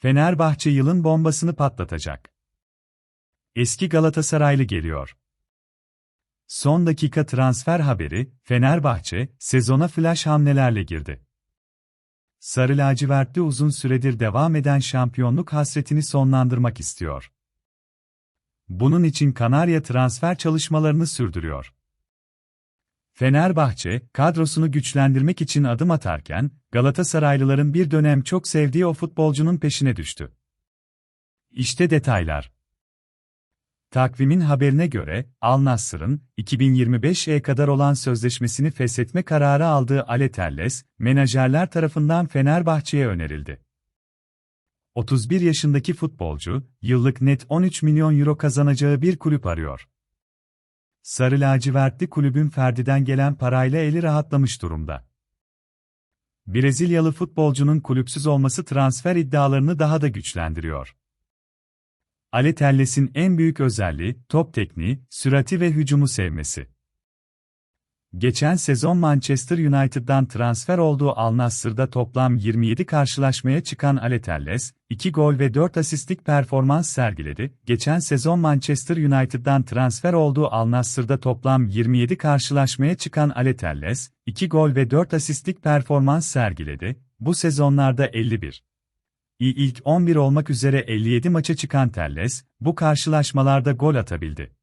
Fenerbahçe yılın bombasını patlatacak. Eski Galatasaraylı geliyor. Son dakika transfer haberi, Fenerbahçe, sezona flash hamlelerle girdi. Sarı lacivertli uzun süredir devam eden şampiyonluk hasretini sonlandırmak istiyor. Bunun için Kanarya transfer çalışmalarını sürdürüyor. Fenerbahçe, kadrosunu güçlendirmek için adım atarken, Galatasaraylıların bir dönem çok sevdiği o futbolcunun peşine düştü. İşte detaylar. Takvimin haberine göre, Al Nassr'ın 2025'e kadar olan sözleşmesini feshetme kararı aldığı Ale Telles, menajerler tarafından Fenerbahçe'ye önerildi. 31 yaşındaki futbolcu, yıllık net 13 milyon euro kazanacağı bir kulüp arıyor. Sarı lacivertli kulübün Ferdi'den gelen parayla eli rahatlamış durumda. Brezilyalı futbolcunun kulüpsüz olması transfer iddialarını daha da güçlendiriyor. Ale Telles'in en büyük özelliği, top tekniği, sürati ve hücumu sevmesi. Geçen sezon Manchester United'dan transfer olduğu Al Nassr'da toplam 27 karşılaşmaya çıkan Ale Telles, 2 gol ve 4 asistlik performans sergiledi. Geçen sezon Manchester United'dan transfer olduğu Al Nassr'da toplam 27 karşılaşmaya çıkan Ale Telles, 2 gol ve 4 asistlik performans sergiledi. Bu sezonlarda 51 ilk 11 olmak üzere 57 maça çıkan Telles, bu karşılaşmalarda gol atabildi.